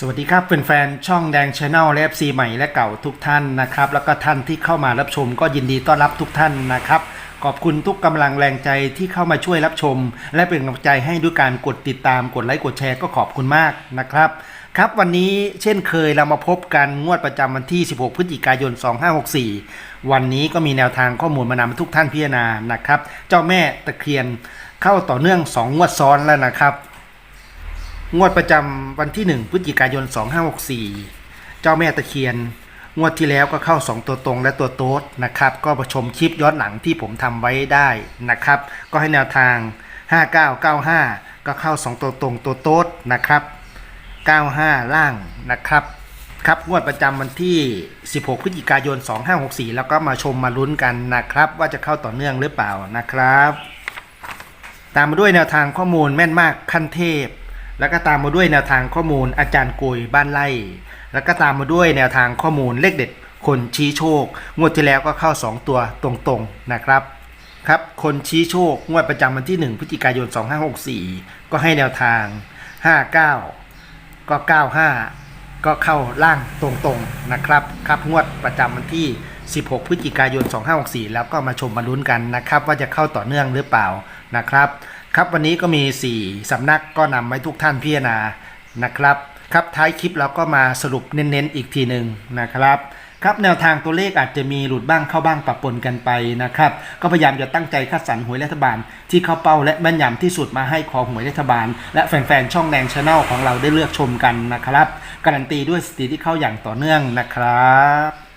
สวัสดีครับเป็นแฟนๆช่องแดงชาแนลและ FC ใหม่และเก่าทุกท่านนะครับ แล้วก็ท่านที่เข้ามารับชมก็ยินดีต้อนรับทุกท่านนะครับ ขอบคุณทุกกำลังแรงใจที่เข้ามาช่วยรับชม และเป็นกำลังใจให้ด้วยการกดติดตามกดไลค์กดแชร์ก็ขอบคุณมากนะครับครับวันนี้เช่นเคยเรามาพบกันงวดประจำวันที่ 16 พฤศจิกายน 2564 วันนี้ก็มีแนวทางข้อมูลมานำทุกท่านพิจารณานะครับ เจ้าแม่ตะเคียนเข้าต่อเนื่อง 2 งวดซ้อนแล้วนะครับ งวดประจำวันที่ 1พฤศจิกายน 2564 เจ้าแม่ตะเคียน งวดที่แล้วก็เข้า 2 ตัวตรงและตัวโต๊ดนะครับ ก็ประชมคลิปย้อนหลังที่ผมทำไว้ได้นะครับ ก็ให้แนวทาง 5995 ก็เข้า 2 ตัวตรงตัวโต๊ดนะครับ 95 ล่างนะครับ ครับงวดประจำวันที่ 16 พฤศจิกายน 2564 แล้วก็มาชมมาลุ้นกันนะครับ ว่าจะเข้าต่อเนื่องหรือเปล่านะครับ ตามมาด้วยแนวทางข้อมูลแม่นมากขั้นเทพ แล้วก็ตามมาด้วยแนวทางข้อมูลอาจารย์กุยบ้านไร่แล้วก็ตามมาด้วยแนวทางข้อมูลเลขเด็ดคนชี้โชค งวดที่แล้วก็เข้า 2 ตัวตรงๆนะครับครับคนชี้โชคงวดประจำวันที่ 1พฤศจิกายน 2564 ก็ให้แนวทาง 59 ก็ 95 ก็เข้าล่างตรงๆนะครับครับงวดประจำวันที่ 16 พฤศจิกายน 2564 แล้วก็มาชมมาลุ้นกันนะครับ ว่าจะเข้าต่อเนื่องหรือเปล่านะครับ ครับวันนี้ก็มี 4 สำนักก็นำไว้ทุกท่านพิจารณานะครับ ครับท้ายคลิปเราก็มาสรุปเน้นๆอีกทีหนึ่งนะครับครับแนวทางตัวเลขอาจจะมีหลุดบ้างเข้าบ้างปะปนกันไปนะครับ ก็พยายามจะตั้งใจคัดสรรหวยรัฐบาล ที่เข้าเป้าและแม่นยำที่สุดมาให้คอหวยรัฐบาล และแฟนๆช่องแดงชาแนลของเราได้เลือกชมกันนะครับ การันตีด้วยสติที่เข้าอย่างต่อเนื่องนะครับ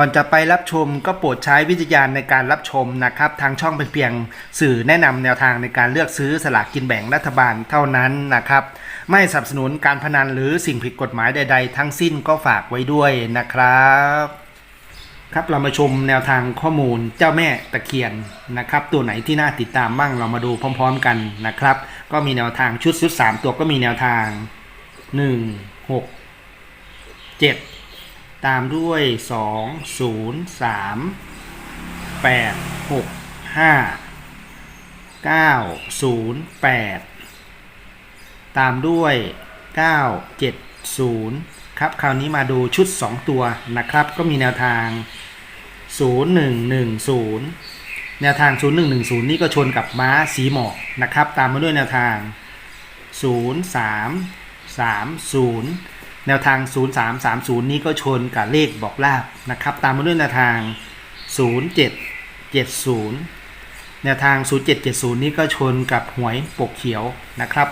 ก่อนจะไปรับชมก็โปรดใช้วิจารณญาณในการรับชมนะครับ ทางช่องเป็นเพียงสื่อแนะนำแนวทางในการเลือกซื้อสลากกินแบ่งรัฐบาลเท่านั้นนะครับ ไม่สนับสนุนการพนันหรือสิ่งผิดกฎหมายใด ๆ ทั้งสิ้นก็ฝากไว้ด้วยนะครับ ครับเรามาชมแนวทางข้อมูลเจ้าแม่ตะเคียนนะครับ ตัวไหนที่น่าติดตามบ้างเรามาดูพร้อม ๆ กันนะครับ ก็มีแนวทางชุดชุดสามตัวก็มีแนวทางหนึ่งหกเจ็ด ตามด้วย 2 0 3 8 6 5 9 0 8 ตามด้วย 9 7 0 ครับ คราวนี้มาดูชุด 2 ตัวนะครับ ก็มีแนวทาง 0 1 1 0 แนวทาง 0 1 1 0 นี่ก็ชนกับม้าสีหมอกนะครับ ตามมาด้วยแนวทาง 0 3 3 0 แนวทาง 0330 นี้ก็ชนกับเลขบอกลาบนะครับ ตามมาด้วยแนวทาง 0770 แนวทาง 0770 นี้ก็ชนกับหวยปกเขียวนะครับ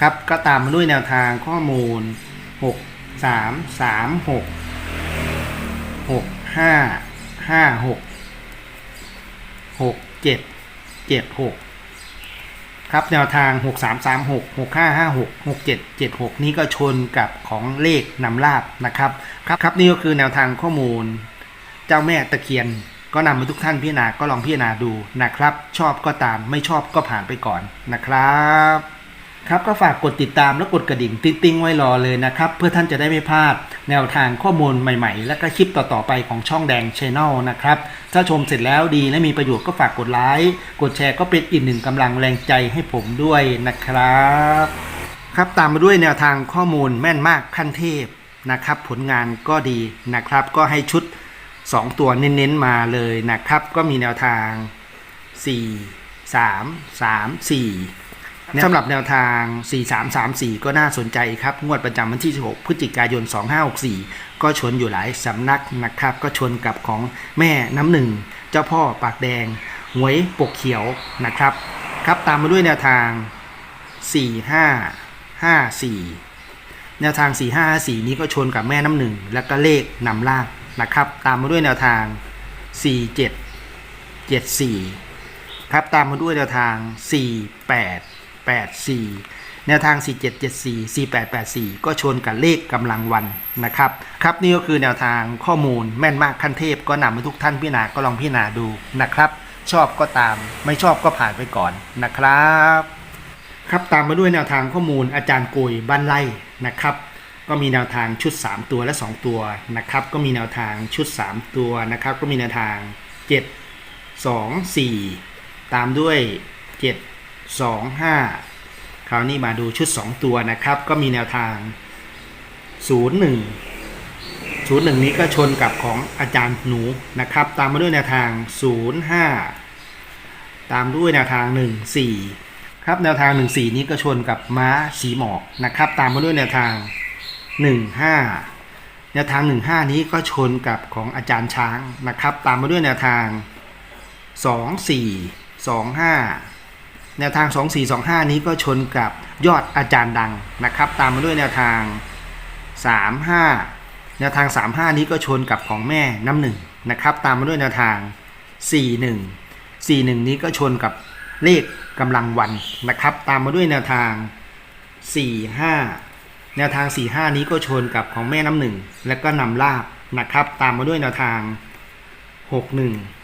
ครับก็ตามมาด้วยแนวทางข้อมูล 6336 6556 6776 ครับแนวทาง 6336 6556 6776 นี้ก็ชนกับของเลขนำลาบนะครับครับครับนี่ก็คือแนวทางข้อมูล เจ้าแม่ตะเคียนก็นำมาทุกท่านพิจารณาก็ลองพิจารณาดูนะครับ ชอบก็ตามไม่ชอบก็ผ่านไปก่อนนะครับ ครับก็ฝากกดติดตามและกดกระดิ่งติ๊งๆไว้รอเลยนะครับ เพื่อท่านจะได้ไม่พลาดแนวทางข้อมูลใหม่ๆ และก็คลิปต่อๆไปของช่องแดงช n แนลนะครับ ถ้าชมเสร็จแล้วดีและมีประโยชน์ก็ฝากกดไลค์กดแชร์ก็เป็นอีกหนึ่งกำลังแรงใจให้ผมด้วยนะครับ ครับตามมาด้วยแนวทางข้อมูลแม่นมากขั้นเทพนะครับ ผลงานก็ดีนะครับ ก็ให้ชุด 2 ตัวเน้นๆมาเลยนะครับ ก็มีแนวทาง 4 3 3 4 สำหรับแนวทาง 4334 ก็น่าสนใจครับ งวดประจำวันที่ 16 พฤศจิกายน 2564 ก็ชนอยู่หลายสำนักนะครับ ก็ชนกับของแม่น้ำหนึ่ง เจ้าพ่อปากแดง หวยปกเขียวนะครับ ครับตามมาด้วยแนวทาง 4554 แนวทาง 4554 นี้ก็ชนกับแม่น้ำหนึ่ง แล้วก็เลขนำล่างนะครับ ตามมาด้วยแนวทาง 4774 ครับตามมาด้วยแนวทาง 4884 แนวทาง 4774 4884 ก็ชนกับเลขกำลังวันนะครับ ครับนี่ก็คือแนวทางข้อมูลแม่นมากขั้นเทพ ก็นำมาทุกท่านพิจารณาก็ลองพิจารณาดูนะครับ ชอบก็ตามไม่ชอบก็ผ่านไปก่อนนะครับ ครับตามมาด้วยแนวทางข้อมูลอาจารย์กุยบ้านไร่นะครับก็มีแนวทางชุด 3 ตัวและ 2 ตัวนะครับ ก็มีแนวทางชุด 3 ตัวนะครับ ก็มีแนวทาง 7 2 4 ตามด้วย 7 2 5 คราวนี้มาดูชุด 2 ตัวนะครับ ก็มีแนวทางศูนย์หนึ่งศูนย์หนึ่งนี้ก็ชนกับของอาจารย์หนูนะครับ ตามมาด้วยแนวทางศูนย์ห้าตามด้วยแนวทางหนึ่งสี่ครับแนวทางหนึ่งสี่นี้ก็ชนกับม้าสีหมอกนะครับ ตามมาด้วยแนวทางหนึ่งห้าแนวทางหนึ่งห้านี้ก็ชนกับของอาจารย์ช้างนะครับ ตามมาด้วยแนวทางสองสี่สองห้า แนวทาง 2425 นี้ก็ชนกับยอดอาจารย์ดังนะครับ ตามมาด้วยแนวทาง 35 แนวทาง 35 นี้ก็ชนกับของแม่น้ำหนึ่งนะครับ ตามมาด้วยแนวทาง 41 41 นี้ก็ชนกับเลขกำลังวันนะครับ ตามมาด้วยแนวทาง 45 แนวทาง 45 นี้ก็ชนกับของแม่น้ำหนึ่งและก็นำลาบนะครับ ตามมาด้วยแนวทาง 61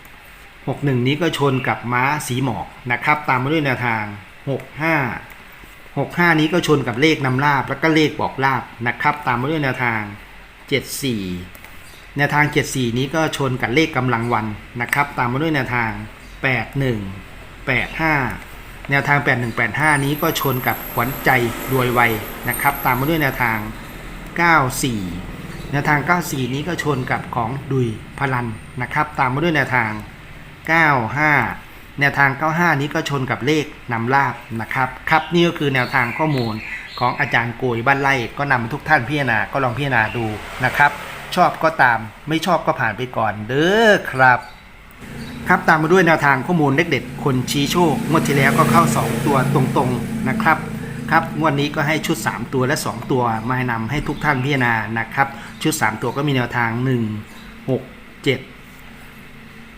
61 นี้ก็ชนกับม้าสีหมอกนะครับ ตามมาด้วยแนวทาง 65 65 นี้ก็ชนกับเลขนำลาบแล้วก็เลขบอกลาบนะครับ ตามมาด้วยแนวทาง 74 แนวทาง 74 นี้ก็ชนกับเลขกำลังวันนะครับ ตามมาด้วยแนวทาง 81 85 แนวทาง 8185 นี้ก็ชนกับขวัญใจรวยไวนะครับ ตามมาด้วยแนวทาง 94 แนวทาง 94 นี้ก็ชนกับของดุยพลันนะครับ ตามมาด้วยแนวทาง 95 แนวทาง 95 นี้ก็ชนกับเลขนำลาบนะครับครับนี่ก็คือแนวทางข้อมูลของอาจารย์โกยบ้านไร่ก็นำมาทุกท่านพิจารณาก็ลองพิจารณาดูนะครับ ชอบก็ตามไม่ชอบก็ผ่านไปก่อนเด้อครับครับตามมาด้วยแนวทางข้อมูลเด็กเด็ดคนชี้โชคงวดที่แล้วก็เข้า 2 ตัวตรงๆนะครับครับงวดนี้ก็ให้ชุด 3 ตัวและ 2 ตัวมานำให้ทุกท่านพิจารณานะครับ ชุด 3 ตัวก็มีแนวทาง 1 6 7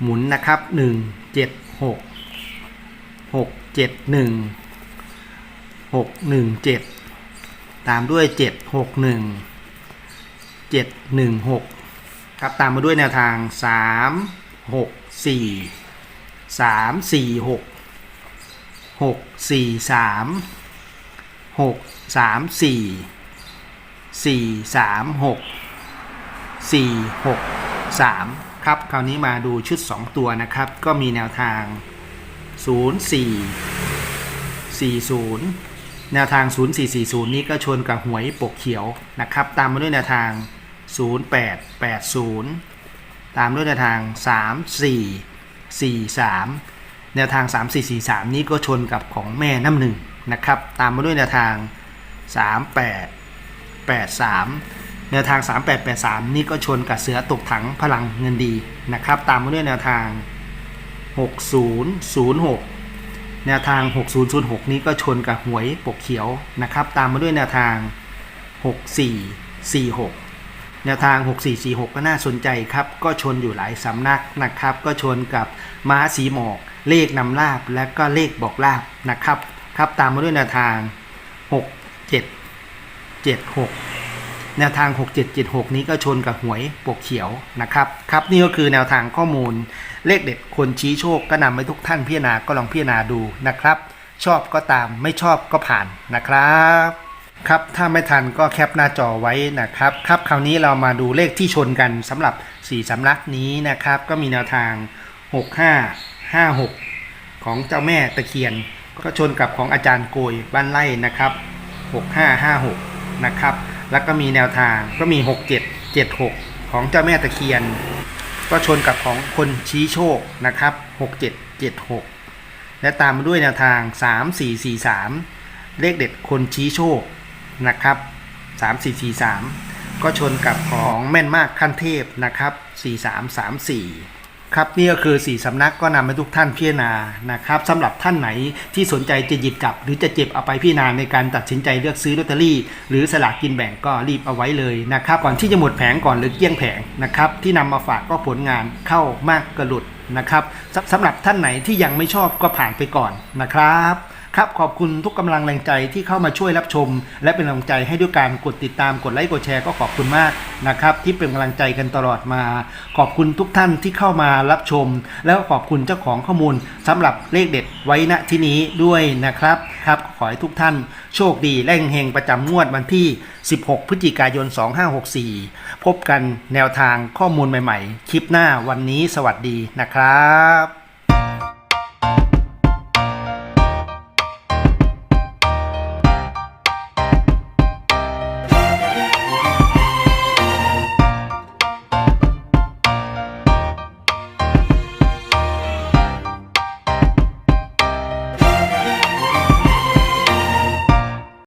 หมุนนะครับ 1 7 6 6 7 1 6 1 7 ตามด้วย 7 6 1 7 1 6 ครับตามมาด้วยแนวทาง 3 6 4 3 4 6 6 4 3 6 3 4 4 3 6 4 6 3 ครับคราวนี้มาดูชุด 2 ตัวนะครับ ก็มีแนวทาง 0 4 40 แนวทาง 0440 นี้ก็ชนกับหวยปกเขียวนะครับ ตามมาด้วยแนวทาง 0880 ตามด้วยแนวทาง 3443 แนวทาง 3443 นี้ก็ชนกับของแม่น้ำหนึ่งนะครับ ตามมาด้วยแนวทาง 3883 แนวทาง 3883 นี่ก็ชนกับเสือตกถังพลังเงินดีนะครับ ตามมาด้วยแนวทาง 6006 แนวทาง 6006 นี้ก็ชนกับหวยปกเขียวนะครับ ตามมาด้วยแนวทาง 6446 แนวทาง 6446 ก็น่าสนใจครับ ก็ชนอยู่หลายสำนักนะครับ ก็ชนกับม้าสีหมอก เลขนำลาบ และก็เลขบอกลาบนะครับ ครับ ตามมาด้วยแนวทาง 6776 แนวทาง 6776 นี้ก็ชนกับหวยปกเขียวนะครับครับนี่ก็คือแนวทางข้อมูล เลขเด็ดคนชี้โชคก็นำให้ทุกท่านพิจารณาก็ลองพิจารณาดูนะครับ ชอบก็ตามไม่ชอบก็ผ่านนะครับครับถ้าไม่ทันก็แคปหน้าจอไว้นะครับครับคราวนี้เรามาดูเลขที่ชนกันสำหรับ 4สำนักนี้นะครับ ก็มีแนวทาง 6556 ของเจ้าแม่ตะเคียน ก็ชนกับของอาจารย์โกยบ้านไร่นะครับ 6556 นะครับ แล้วก็มีแนวทางก็มี 6776 ของเจ้าแม่ตะเคียน ก็ชนกับของคนชี้โชคนะครับ 6776 และตามมาด้วยแนวทาง 3443 เลขเด็ดคนชี้โชคนะครับ 3443 ก็ชนกับของแม่นมากขั้นเทพนะครับ 4334 ครับนี่ก็คือ 4 สำนักก็นำให้ทุกท่านพิจารณานะครับสำหรับท่านไหนที่สนใจจะหยิบจับ หรือจะเจ็บเอาไปพิจารณาในการตัดสินใจเลือกซื้อลอตเตอรี่ หรือสลากกินแบ่งก็รีบเอาไว้เลยนะครับก่อนที่จะหมดแผงก่อนหรือเกลี้ยงแผงนะครับที่นำมาฝากก็ผลงานเข้ามากกระหลุดนะครับสำหรับท่านไหนที่ยังไม่ชอบก็ผ่านไปก่อนนะครับ ครับขอบคุณทุกกำลังแรงใจที่เข้ามาช่วยรับชม และเป็นกำลังใจให้ด้วยการกดติดตามกดไลค์กดแชร์ก็ขอบคุณมากนะครับ ที่เป็นกำลังใจกันตลอดมา ขอบคุณทุกท่านที่เข้ามารับชม แล้วขอบคุณเจ้าของข้อมูลสำหรับเลขเด็ดไว้ณที่นี้ด้วยนะครับครับขอให้ทุกท่านโชคดีและเฮงประจำงวดวันที่ 16 พฤศจิกายน 2564 พบกันแนวทางข้อมูลใหม่ ๆ คลิปหน้าวันนี้สวัสดีนะครับ